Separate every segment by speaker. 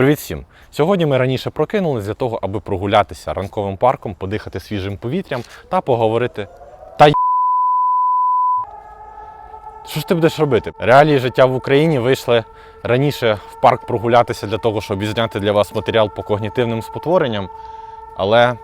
Speaker 1: Привіт всім! Сьогодні ми раніше прокинулись для того, аби прогулятися ранковим парком, подихати свіжим повітрям та поговорити. Та й... Що ж ти будеш робити? Реалії життя в Україні вийшли раніше в парк прогулятися для того, щоб відзняти для вас матеріал по когнітивним спотворенням, але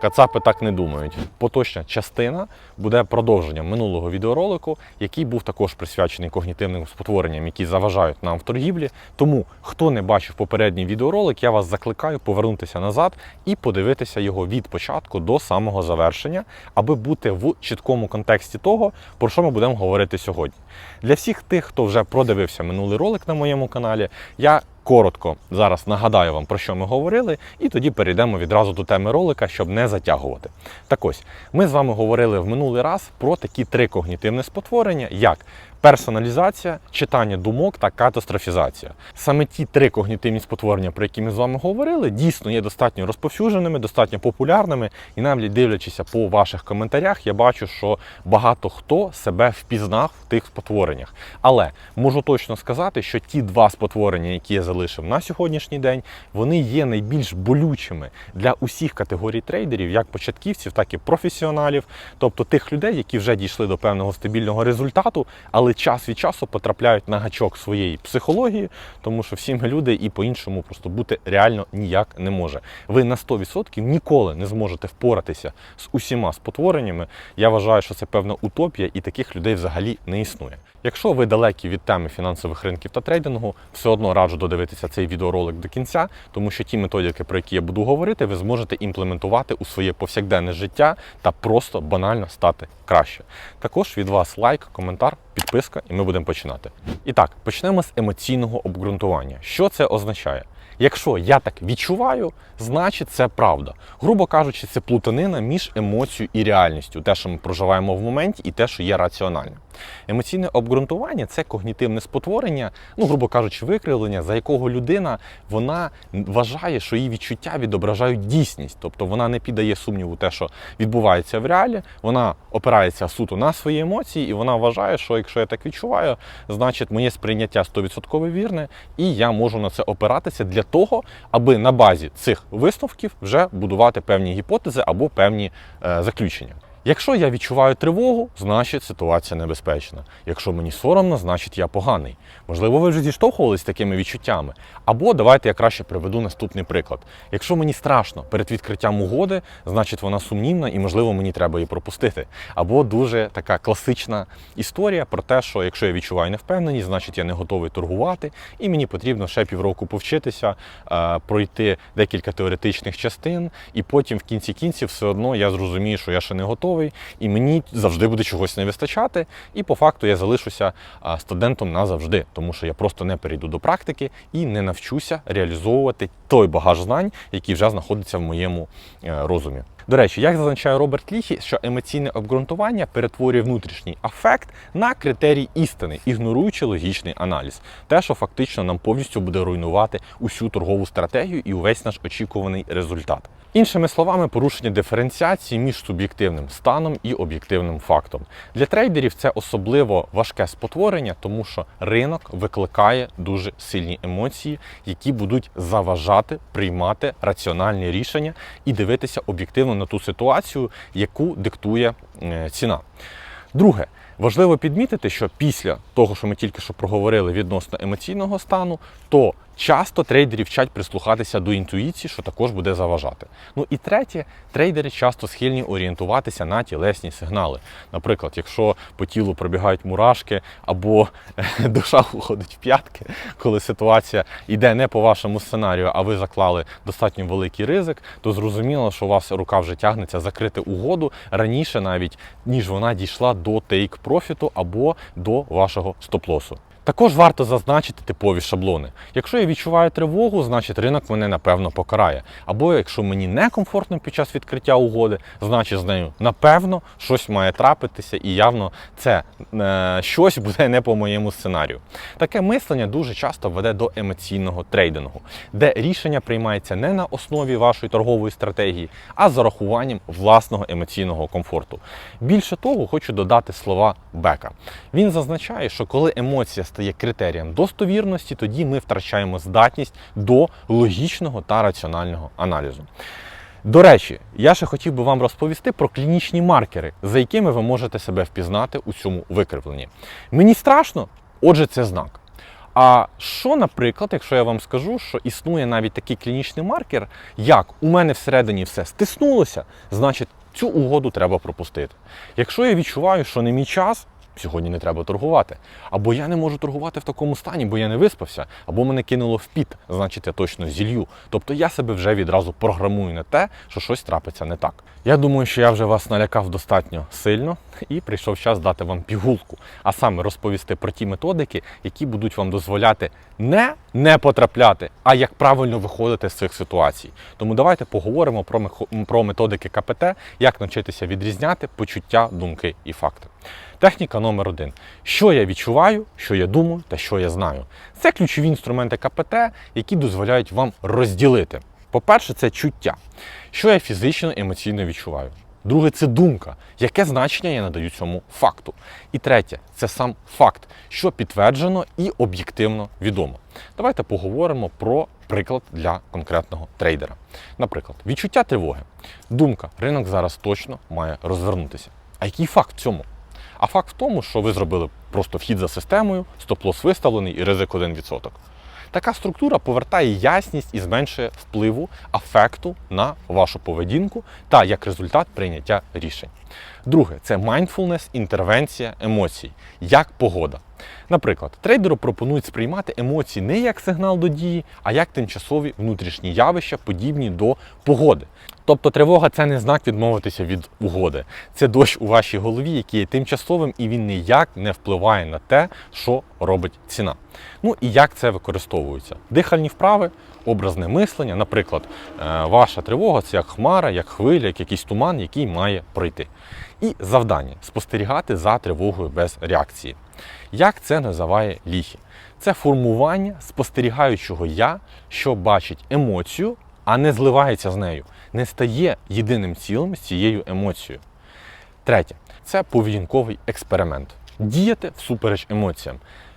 Speaker 1: кацапи так не думають. Поточна частина буде продовженням минулого відеоролику, який був також присвячений когнітивним спотворенням, які заважають нам в торгівлі. Тому, хто не бачив попередній відеоролик, я вас закликаю повернутися назад і подивитися його від початку до самого завершення, аби бути в чіткому контексті того, про що ми будемо говорити сьогодні. Для всіх тих, хто вже продивився минулий ролик на моєму каналі, я коротко зараз нагадаю вам, про що ми говорили, і тоді перейдемо відразу до теми ролика, щоб не затягувати. Так ось, ми з вами говорили в минулий раз про такі три когнітивні спотворення, як персоналізація, читання думок та катастрофізація. Саме ті три когнітивні спотворення, про які ми з вами говорили, дійсно є достатньо розповсюдженими, достатньо популярними. І навіть дивлячися по ваших коментарях, я бачу, що багато хто себе впізнав в тих спотвореннях. Але можу точно сказати, що ті два спотворення, які я залишив на сьогоднішній день, вони є найбільш болючими для усіх категорій трейдерів, як початківців, так і професіоналів, тобто тих людей, які вже дійшли до певного стабільного результату, але час від часу потрапляють на гачок своєї психології, тому що всі ми люди і по-іншому просто бути реально ніяк не може. Ви на 100% ніколи не зможете впоратися з усіма спотвореннями. Я вважаю, що це певна утопія, і таких людей взагалі не існує. Якщо ви далекі від теми фінансових ринків та трейдингу, все одно раджу додивитися цей відеоролик до кінця, тому що ті методики, про які я буду говорити, ви зможете імплементувати у своє повсякденне життя та просто банально стати краще. Також від вас лайк, коментар, підписка, і ми будемо починати. І так, почнемо з емоційного обґрунтування. Що це означає? Якщо я так відчуваю, значить це правда. Грубо кажучи, це плутанина між емоцією і реальністю, те, що ми проживаємо в моменті, і те, що є раціональним. Емоційне обґрунтування це когнітивне спотворення, ну, грубо кажучи, викривлення, за якого людина вона вважає, що її відчуття відображають дійсність, тобто вона не піддає сумніву те, що відбувається в реалі, вона опирається суто на свої емоції, і вона вважає, що якщо я так відчуваю, значить моє сприйняття 100% вірне, і я можу на це опиратися для того, аби на базі цих висновків вже будувати певні гіпотези або певні е, заключення. Якщо я відчуваю тривогу, значить ситуація небезпечна. Якщо мені соромно, значить я поганий. Можливо, ви вже зіштовхувалися з такими відчуттями. Або давайте я краще приведу наступний приклад. Якщо мені страшно перед відкриттям угоди, значить вона сумнівна і, можливо, мені треба її пропустити. Або дуже така класична історія про те, що якщо я відчуваю невпевненість, значить я не готовий торгувати, і мені потрібно ще півроку повчитися, е, пройти декілька теоретичних частин, і потім в кінці кінців все одно я зрозумію, що я ще не готовий і мені завжди буде чогось не вистачати. І по факту я залишуся студентом назавжди, тому що я просто не перейду до практики і не навчуся реалізовувати той багаж знань, який вже знаходиться в моєму е, розумі. До речі, як зазначає Роберт Ліхі, що емоційне обґрунтування перетворює внутрішній афект на критерій істини, ігноруючи логічний аналіз, те, що фактично нам повністю буде руйнувати усю торгову стратегію і увесь наш очікуваний результат. Іншими словами, порушення диференціації між суб'єктивним станом і об'єктивним фактом. Для трейдерів це особливо важке спотворення, тому що ринок викликає дуже сильні емоції, які будуть заважати приймати раціональні рішення і дивитися об'єктивно на ту ситуацію, яку диктує е, ціна. Друге, важливо підмітити, що після того, що ми тільки що проговорили відносно емоційного стану, то часто трейдери вчать прислухатися до інтуїції, що також буде заважати. Ну і третє, трейдери часто схильні орієнтуватися на тілесні сигнали. Наприклад, якщо по тілу пробігають мурашки або душа уходить в п'ятки, коли ситуація йде не по вашому сценарію, а ви заклали достатньо великий ризик, то зрозуміло, що у вас рука вже тягнеться закрити угоду раніше навіть, ніж вона дійшла до тейк профіту або до вашого стоп-лосу. Також варто зазначити типові шаблони. Якщо я відчуваю тривогу, значить ринок мене напевно покарає. Або якщо мені некомфортно під час відкриття угоди, значить з нею напевно щось має трапитися, і явно це е, щось буде не по моєму сценарію. Таке мислення дуже часто веде до емоційного трейдингу, де рішення приймається не на основі вашої торгової стратегії, а з урахуванням власного емоційного комфорту. Більше того, хочу додати слова Бека. Він зазначає, що коли емоція стає критерієм достовірності, тоді ми втрачаємо здатність до логічного та раціонального аналізу. До речі, я ще хотів би вам розповісти про клінічні маркери, за якими ви можете себе впізнати у цьому викривленні. Мені страшно, отже, це знак. А що, наприклад, якщо я вам скажу, що існує навіть такий клінічний маркер, як у мене всередині все стиснулося, значить цю угоду треба пропустити. Якщо я відчуваю, що не мій час, сьогодні не треба торгувати. Або я не можу торгувати в такому стані, бо я не виспався, або мене кинуло в піт, значить я точно зілью. Тобто я себе вже відразу програмую на те, що щось трапиться не так. Я думаю, що я вже вас налякав достатньо сильно і прийшов час дати вам пігулку, а саме розповісти про ті методики, які будуть вам дозволяти не не потрапляти, а як правильно виходити з цих ситуацій. Тому давайте поговоримо про, про методики КПТ, як навчитися відрізняти почуття, думки і факти. Техніка номер один. Що я відчуваю, що я думаю та що я знаю. Це ключові інструменти КПТ, які дозволяють вам розділити. По-перше, це чуття, що я фізично емоційно відчуваю. Друге це думка, яке значення я надаю цьому факту. І третє це сам факт, що підтверджено і об'єктивно відомо. Давайте поговоримо про приклад для конкретного трейдера. Наприклад, відчуття тривоги. Думка, ринок зараз точно має розвернутися. А який факт в цьому? А факт в тому, що ви зробили просто вхід за системою, стоп-лос виставлений і ризик 1%. Така структура повертає ясність і зменшує впливу афекту на вашу поведінку та як результат прийняття рішень. Друге це mindfulness, інтервенція емоцій, як погода. Наприклад, трейдеру пропонують сприймати емоції не як сигнал до дії, а як тимчасові внутрішні явища, подібні до погоди. Тобто тривога це не знак відмовитися від угоди. Це дощ у вашій голові, який є тимчасовим, і він ніяк не впливає на те, що робить ціна. Ну і як це використовується? Дихальні вправи, образне мислення. Наприклад, е, ваша тривога це як хмара, як хвиля, як якийсь туман, який має пройти. І завдання спостерігати за тривогою без реакції. Як це називає ліхі? Це формування спостерігаючого я, що бачить емоцію, а не зливається з нею, не стає єдиним цілим з цією емоцією. Третє це поведінковий експеримент. Діяти всупереч емоціям.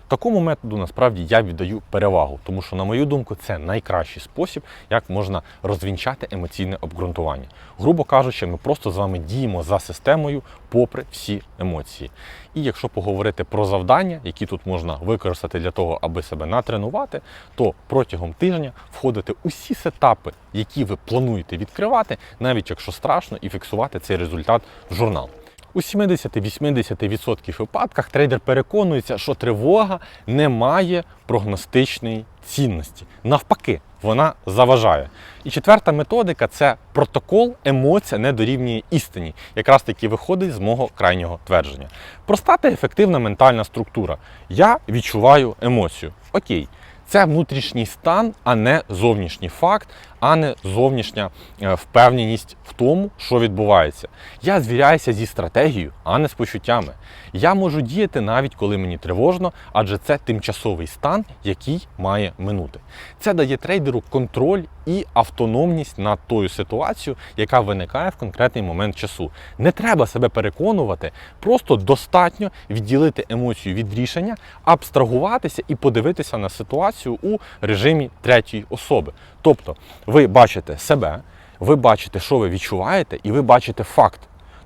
Speaker 1: Такому методу насправді я віддаю перевагу, тому що, на мою думку, це найкращий спосіб, як можна розвінчати емоційне обґрунтування. Грубо кажучи, ми просто з вами діємо за системою попри всі емоції. І якщо поговорити про завдання, які тут можна використати для того, аби себе натренувати, то протягом тижня входити усі сетапи, які ви плануєте відкривати, навіть якщо страшно, і фіксувати цей результат в журнал. У 70-80% випадках трейдер переконується, що тривога не має прогностичної цінності. Навпаки, вона заважає. І четверта методика це протокол емоція не дорівнює істині, якраз таки виходить з мого крайнього твердження. Проста та ефективна ментальна структура. Я відчуваю емоцію. Окей. Це внутрішній стан, а не зовнішній факт, а не зовнішня е, впевненість в тому, що відбувається. Я звіряюся зі стратегією, а не з почуттями. Я можу діяти навіть коли мені тривожно, адже це тимчасовий стан, який має минути. Це дає трейдеру контроль і автономність над тою ситуацією, яка виникає в конкретний момент часу. Не треба себе переконувати, просто достатньо відділити емоцію від рішення, абстрагуватися і подивитися на ситуацію у режимі третьої особи. Тобто, ви бачите себе, ви бачите, що ви відчуваєте, і ви бачите факт.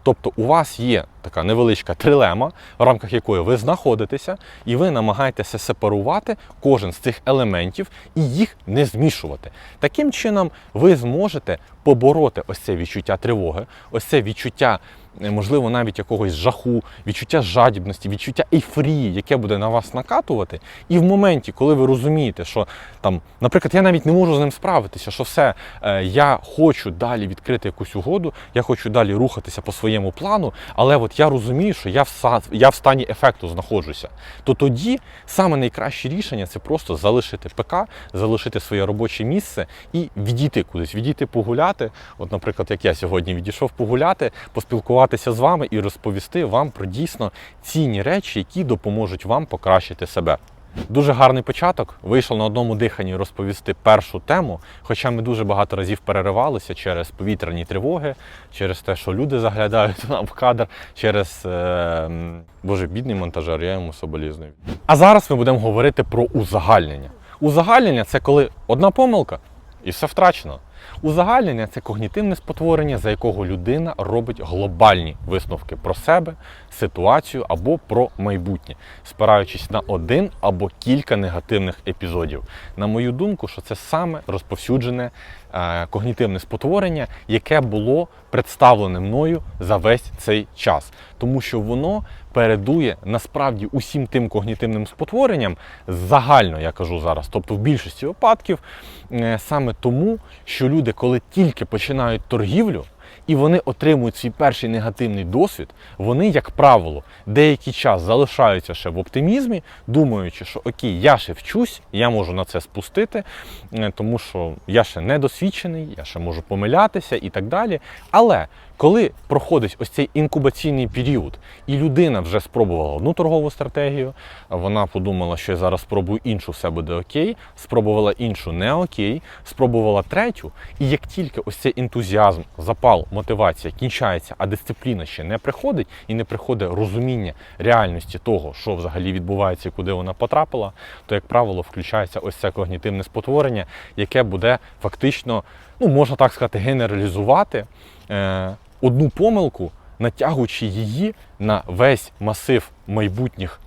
Speaker 1: Тобто у вас є така невеличка трилема, в рамках якої ви знаходитеся, і ви намагаєтеся сепарувати кожен з цих елементів і їх не змішувати. Таким чином, ви зможете побороти ось це відчуття тривоги, ось це відчуття, можливо, навіть якогось жаху, відчуття жадібності, відчуття ейфорії, яке буде на вас накатувати. І в моменті, коли ви розумієте, що там, наприклад, я навіть не можу з ним справитися, що все, е, я хочу далі відкрити якусь угоду, я хочу далі рухатися по своєму плану, але от я розумію, що я в, я в стані ефекту знаходжуся, то тоді саме найкраще рішення це просто залишити ПК, залишити своє робоче місце і відійти кудись, відійти погуляти. От, наприклад, як я сьогодні відійшов погуляти, поспілкуватися з вами і розповісти вам про дійсно цінні речі, які допоможуть вам покращити себе. Дуже гарний початок. Вийшов на одному диханні розповісти першу тему. Хоча ми дуже багато разів переривалися через повітряні тривоги, через те, що люди заглядають нам в кадр, через е, боже, бідний монтажер, я йому соболізную. А зараз ми будемо говорити про узагальнення. Узагальнення це коли одна помилка і все втрачено. Узагальнення це когнітивне спотворення, за якого людина робить глобальні висновки про себе, ситуацію або про майбутнє, спираючись на один або кілька негативних епізодів. На мою думку, що це саме розповсюджене когнітивне спотворення, яке було представлене мною за весь цей час, тому що воно передує насправді усім тим когнітивним спотворенням загально, я кажу зараз, тобто в більшості випадків, е, саме тому, що люди, коли тільки починають торгівлю. І вони отримують свій перший негативний досвід, вони, як правило, деякий час залишаються ще в оптимізмі, думаючи, що окей, я ще вчусь, я можу на це спустити, е, тому що я ще не досвідчений, я ще можу помилятися і так далі. Але коли проходить ось цей інкубаційний період, і людина вже спробувала одну торгову стратегію, вона подумала, що я зараз спробую іншу, все буде окей, спробувала іншу не окей, спробувала третю, і як тільки ось цей ентузіазм, запал, мотивація кінчається, а дисципліна ще не приходить і не приходить розуміння реальності того, що взагалі відбувається і куди вона потрапила, то, як правило, включається ось це когнітивне спотворення, яке буде фактично, ну можна так сказати, генералізувати е, одну помилку, натягуючи її на весь масив майбутніх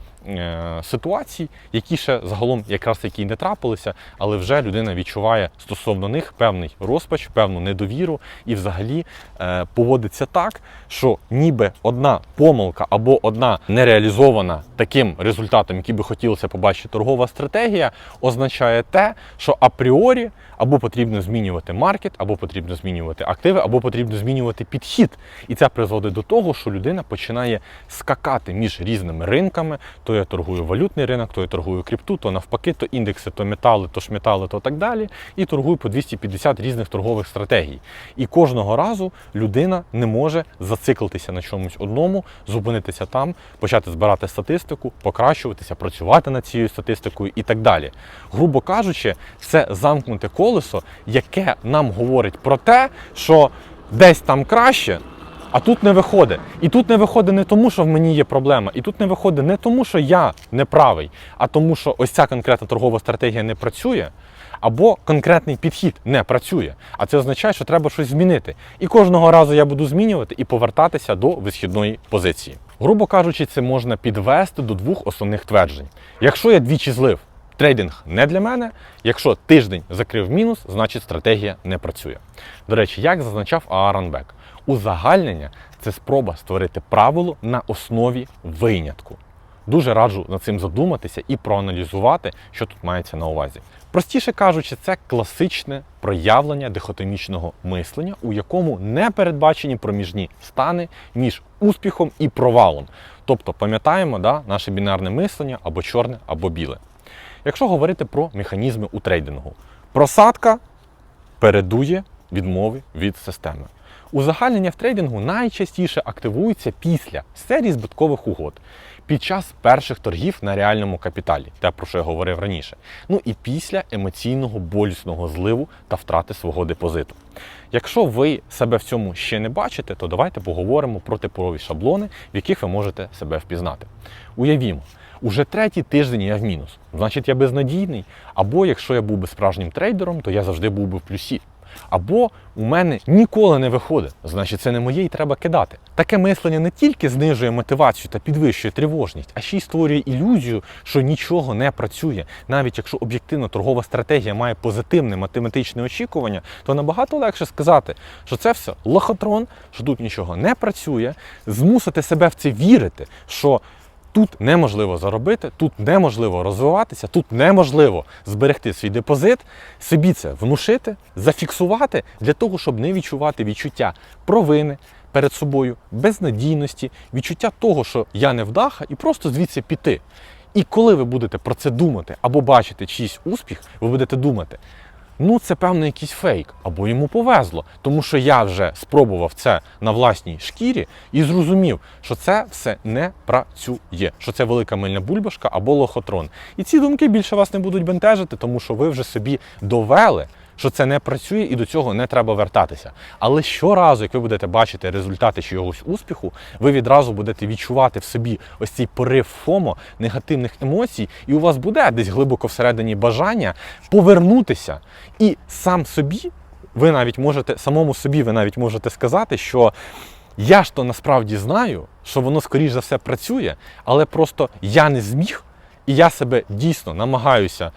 Speaker 1: ситуацій, які ще загалом якраз таки не трапилися, але вже людина відчуває стосовно них певний розпач, певну недовіру і взагалі е, поводиться так, що ніби одна помилка або одна нереалізована таким результатом, який би хотілося побачити торгова стратегія, означає те, що апріорі або потрібно змінювати маркет, або потрібно змінювати активи, або потрібно змінювати підхід. І це призводить до того, що людина починає скакати між різними ринками. То я торгую валютний ринок, то я торгую крипту, то навпаки, то індекси, то метали, то шметали, то так далі. І торгую по 250 різних торгових стратегій. І кожного разу людина не може зациклитися на чомусь одному, зупинитися там, почати збирати статистику, покращуватися, працювати над цією статистикою і так далі. Грубо кажучи, це замкнуте колесо, яке нам говорить про те, що десь там краще. А тут не виходить. І тут не виходить не тому, що в мені є проблема, і тут не виходить не тому, що я не правий, а тому, що ось ця конкретна торгова стратегія не працює, або конкретний підхід не працює. А це означає, що треба щось змінити. І кожного разу я буду змінювати і повертатися до висхідної позиції. Грубо кажучи, це можна підвести до двох основних тверджень. Якщо я двічі злив, трейдинг не для мене. Якщо тиждень закрив мінус, значить стратегія не працює. До речі, як зазначав Аарон Бек, узагальнення це спроба створити правило на основі винятку. Дуже раджу над цим задуматися і проаналізувати, що тут мається на увазі. Простіше кажучи, це класичне проявлення дихотомічного мислення, у якому не передбачені проміжні стани між успіхом і провалом. Тобто, пам'ятаємо да, наше бінарне мислення або чорне, або біле. Якщо говорити про механізми у трейдингу, просадка передує відмови від системи. Узагальнення в трейдингу найчастіше активується після серії збиткових угод, під час перших торгів на реальному капіталі, те, про що я говорив раніше. Ну і після емоційного болісного зливу та втрати свого депозиту. Якщо ви себе в цьому ще не бачите, то давайте поговоримо про типові шаблони, в яких ви можете себе впізнати. Уявімо, уже третій тиждень я в мінус, значить я безнадійний. Або якщо я був би справжнім трейдером, то я завжди був би в плюсі. Або у мене ніколи не виходить, значить це не моє і треба кидати. Таке мислення не тільки знижує мотивацію та підвищує тривожність, а ще й створює ілюзію, що нічого не працює. Навіть якщо об'єктивно торгова стратегія має позитивне математичне очікування, то набагато легше сказати, що це все лохотрон, що тут нічого не працює, змусити себе в це вірити, що Тут неможливо заробити, тут неможливо розвиватися, тут неможливо зберегти свій депозит, собі це внушити, зафіксувати для того, щоб не відчувати відчуття провини перед собою, безнадійності, відчуття того, що я не вдаха, і просто звідси піти. І коли ви будете про це думати або бачити чийсь успіх, ви будете думати. Ну це певно якийсь фейк, або йому повезло, тому що я вже спробував це на власній шкірі і зрозумів, що це все не працює, що це велика мильна бульбашка або лохотрон. І ці думки більше вас не будуть бентежити, тому що ви вже собі довели. Що це не працює і до цього не треба вертатися. Але щоразу, як ви будете бачити результати чогось успіху, ви відразу будете відчувати в собі ось цей порив ФОМО, негативних емоцій, і у вас буде десь глибоко всередині бажання повернутися. І сам собі, ви навіть можете, самому собі ви навіть можете сказати, що я ж то насправді знаю, що воно скоріш за все працює, але просто я не зміг, і я себе дійсно намагаюся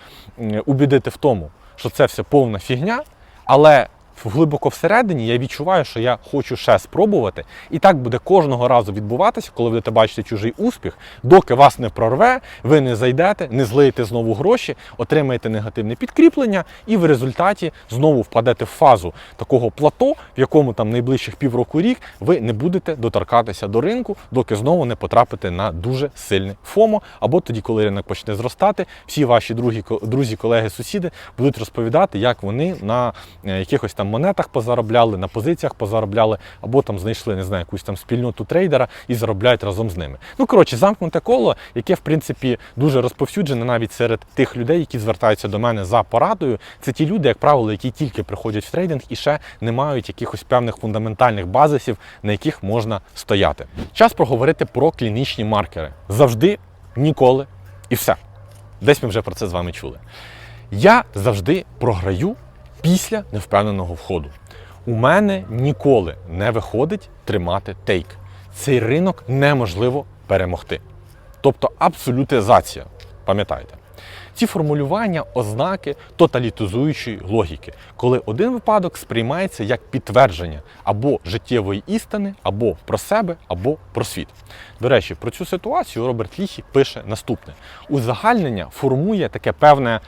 Speaker 1: убідити в тому, що це все повна фігня, але глибоко всередині я відчуваю, що я хочу ще спробувати. І так буде кожного разу відбуватися, коли будете бачити чужий успіх, доки вас не прорве, ви не зайдете, не злиєте знову гроші, отримаєте негативне підкріплення, і в результаті знову впадете в фазу такого плато, в якому там найближчих півроку рік ви не будете доторкатися до ринку, доки знову не потрапите на дуже сильне ФОМО. Або тоді, коли ринок почне зростати, всі ваші другі, друзі, колеги, сусіди будуть розповідати, як вони на е, якихось там монетах позаробляли, на позиціях позаробляли, або там знайшли не знаю, якусь там спільноту трейдера і заробляють разом з ними. Ну коротше, замкнуте коло, яке в принципі дуже розповсюджене навіть серед тих людей, які звертаються до мене за порадою. Це ті люди, як правило, які тільки приходять в трейдинг і ще не мають якихось певних фундаментальних базисів, на яких можна стояти. Час проговорити про клінічні маркери. Завжди, ніколи і все. Десь ми вже про це з вами чули. Я завжди програю після невпевненого входу. У мене ніколи не виходить тримати тейк. Цей ринок неможливо перемогти. Тобто абсолютизація. Пам'ятайте. Ці формулювання ознаки тоталітизуючої логіки, коли один випадок сприймається як підтвердження або життєвої істини, або про себе, або про світ. До речі, про цю ситуацію Роберт Ліхі пише наступне: узагальнення формує таке певне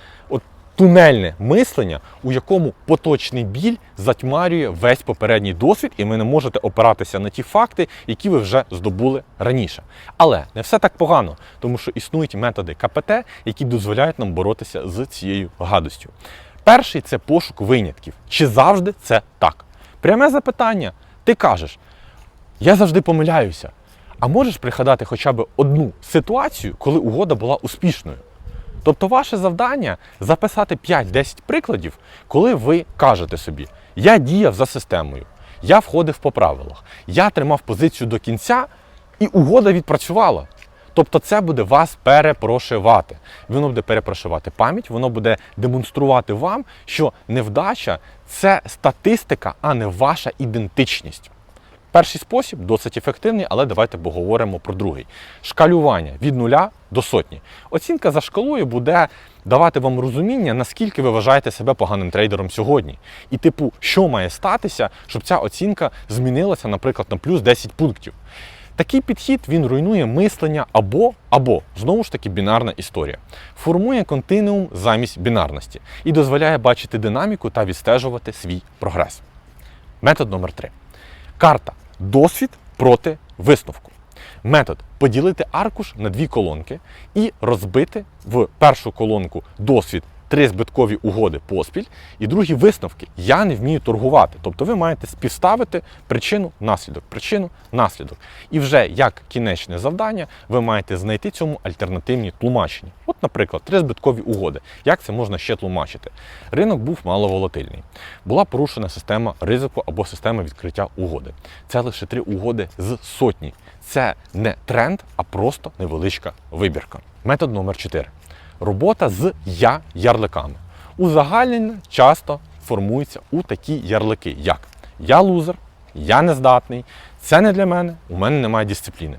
Speaker 1: тунельне мислення, у якому поточний біль затьмарює весь попередній досвід, і ви не можете опиратися на ті факти, які ви вже здобули раніше. Але не все так погано, тому що існують методи КПТ, які дозволяють нам боротися з цією гадостю. Перший це пошук винятків. Чи завжди це так? Пряме запитання. Ти кажеш, я завжди помиляюся. А можеш пригадати хоча б одну ситуацію, коли угода була успішною? Тобто ваше завдання записати 5-10 прикладів, коли ви кажете собі, я діяв за системою, я входив по правилах, я тримав позицію до кінця, і угода відпрацювала. Тобто це буде вас перепрошивати. Воно буде перепрошивати пам'ять, воно буде демонструвати вам, що невдача це статистика, а не ваша ідентичність. Перший спосіб досить ефективний, але давайте поговоримо про другий. Шкалювання від нуля до сотні. Оцінка за шкалою буде давати вам розуміння, наскільки ви вважаєте себе поганим трейдером сьогодні. І, типу, що має статися, щоб ця оцінка змінилася, наприклад, на плюс 10 пунктів. Такий підхід він руйнує мислення або або знову ж таки бінарна історія, формує континуум замість бінарності і дозволяє бачити динаміку та відстежувати свій прогрес. Метод номер 3 Карта досвід проти висновку. Метод поділити аркуш на дві колонки і розбити в першу колонку досвід три збиткові угоди поспіль, і другі висновки. Я не вмію торгувати. Тобто ви маєте співставити причину, наслідок, причину, наслідок. І вже як кінечне завдання ви маєте знайти цьому альтернативні тлумачення. От, наприклад, три збиткові угоди. Як це можна ще тлумачити? Ринок був маловолатильний. Була порушена система ризику або система відкриття угоди. Це лише три угоди з сотні. Це не тренд, а просто невеличка вибірка. Метод номер 4 робота з я-ярликами. Узагальнення часто формується у такі ярлики, як я лузер, я нездатний, це не для мене, у мене немає дисципліни.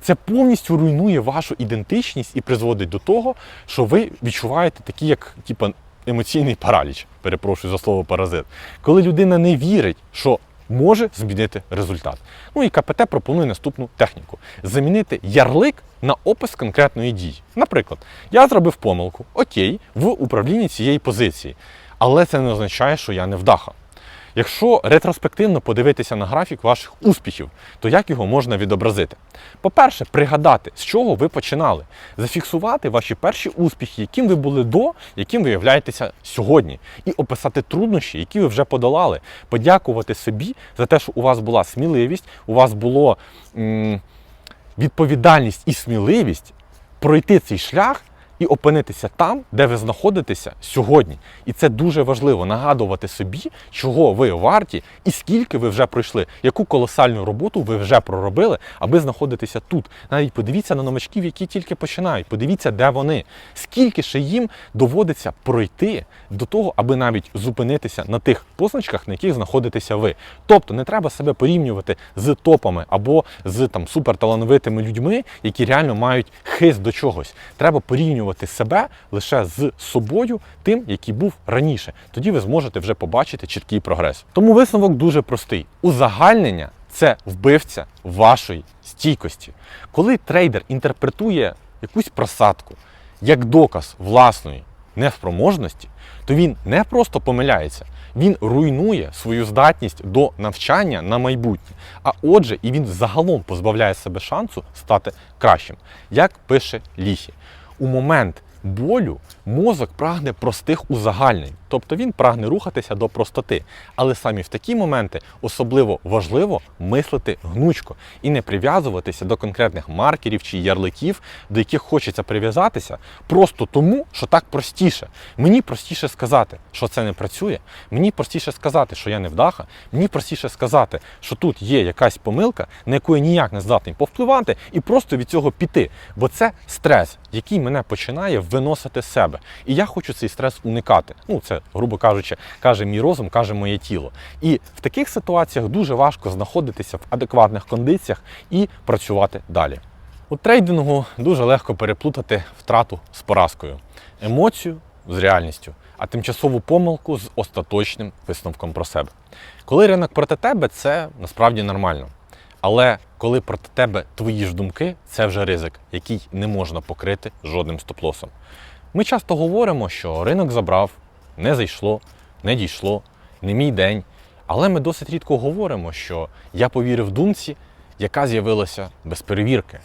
Speaker 1: Це повністю руйнує вашу ідентичність і призводить до того, що ви відчуваєте такі, як типу, емоційний параліч. Перепрошую за слово паразит. Коли людина не вірить, що може змінити результат. Ну і КПТ пропонує наступну техніку: замінити ярлик на опис конкретної дії. Наприклад, я зробив помилку, окей, в управлінні цієї позиції, але це не означає, що я не вдаха. Якщо ретроспективно подивитися на графік ваших успіхів, то як його можна відобразити? По-перше, пригадати, з чого ви починали, зафіксувати ваші перші успіхи, яким ви були до, яким ви являєтеся сьогодні, і описати труднощі, які ви вже подолали, подякувати собі за те, що у вас була сміливість, у вас було м- відповідальність і сміливість пройти цей шлях і опинитися там, де ви знаходитеся сьогодні. І це дуже важливо нагадувати собі, чого ви варті і скільки ви вже пройшли, яку колосальну роботу ви вже проробили, аби знаходитися тут. Навіть подивіться на новачків, які тільки починають. Подивіться, де вони, скільки ще їм доводиться пройти до того, аби навіть зупинитися на тих позначках, на яких знаходитеся ви. Тобто не треба себе порівнювати з топами або з там суперталановитими людьми, які реально мають хист до чогось. Треба порівнювати себе лише з собою, тим, який був раніше. Тоді ви зможете вже побачити чіткий прогрес. Тому висновок дуже простий: узагальнення це вбивця вашої стійкості. Коли трейдер інтерпретує якусь просадку як доказ власної неспроможності, то він не просто помиляється, він руйнує свою здатність до навчання на майбутнє. А отже, і він загалом позбавляє себе шансу стати кращим. Як пише Лісі, у момент болю мозок прагне простих узагальнень, тобто він прагне рухатися до простоти. Але самі в такі моменти особливо важливо мислити гнучко і не прив'язуватися до конкретних маркерів чи ярликів, до яких хочеться прив'язатися, просто тому, що так простіше. Мені простіше сказати, що це не працює. Мені простіше сказати, що я не вдаха. Мені простіше сказати, що тут є якась помилка, на яку я ніяк не здатний повпливати, і просто від цього піти. Бо це стрес, який мене починає виносити з себе. І я хочу цей стрес уникати. Ну, це, грубо кажучи, каже мій розум, каже моє тіло. І в таких ситуаціях дуже важко знаходитися в адекватних кондиціях і працювати далі. У трейдингу дуже легко переплутати втрату з поразкою, емоцію з реальністю, а тимчасову помилку з остаточним висновком про себе. Коли ринок проти тебе, це насправді нормально. Але коли проти тебе твої ж думки, це вже ризик, який не можна покрити жодним стоп-лосом. Ми часто говоримо, що ринок забрав, не зайшло, не дійшло, не мій день. Але ми досить рідко говоримо, що я повірив думці, яка з'явилася без перевірки.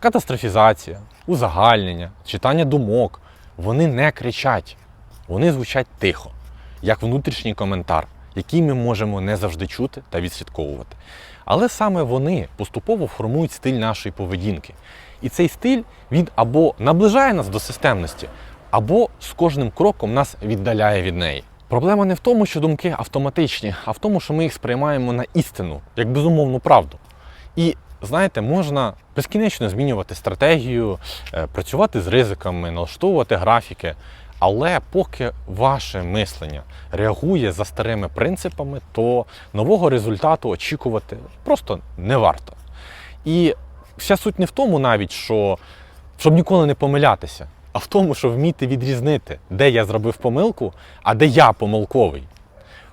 Speaker 1: Катастрофізація, узагальнення, читання думок вони не кричать, вони звучать тихо, як внутрішній коментар, який ми можемо не завжди чути та відслідковувати. Але саме вони поступово формують стиль нашої поведінки. І цей стиль він або наближає нас до системності, або з кожним кроком нас віддаляє від неї. Проблема не в тому, що думки автоматичні, а в тому, що ми їх сприймаємо на істину, як безумовну правду. І знаєте, можна безкінечно змінювати стратегію, е, працювати з ризиками, налаштовувати графіки. Але поки ваше мислення реагує за старими принципами, то нового результату очікувати просто не варто. І вся суть не в тому навіть, що щоб ніколи не помилятися, а в тому, що вміти відрізнити, де я зробив помилку, а де я помилковий.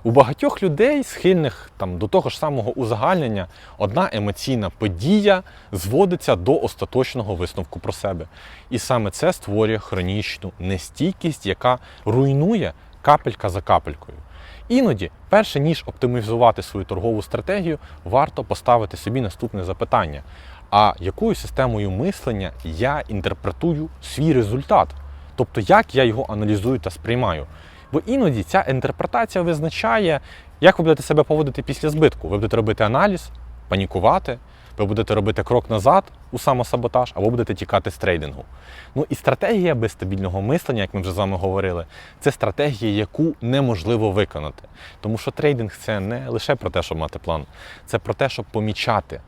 Speaker 1: У багатьох людей, схильних там, до того ж самого узагальнення, одна емоційна подія зводиться до остаточного висновку про себе. І саме це створює хронічну нестійкість, яка руйнує капелька за капелькою. Іноді, перше ніж оптимізувати свою торгову стратегію, варто поставити собі наступне запитання: а якою системою мислення я інтерпретую свій результат? Тобто, як я його аналізую та сприймаю? Бо іноді ця інтерпретація визначає, як ви будете себе поводити після збитку. Ви будете робити аналіз, панікувати, ви будете робити крок назад у самосаботаж, або будете тікати з трейдингу. Ну і стратегія без стабільного мислення, як ми вже з вами говорили, це стратегія, яку неможливо виконати. Тому що трейдинг це не лише про те, щоб мати план, це про те, щоб помічати,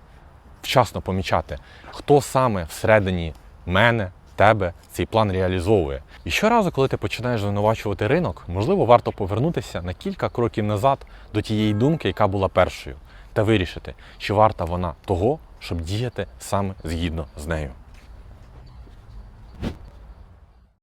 Speaker 1: вчасно помічати, хто саме всередині мене, тебе цей план реалізовує. І щоразу, коли ти починаєш звинувачувати ринок, можливо, варто повернутися на кілька кроків назад до тієї думки, яка була першою, та вирішити, чи варта вона того, щоб діяти саме згідно з нею.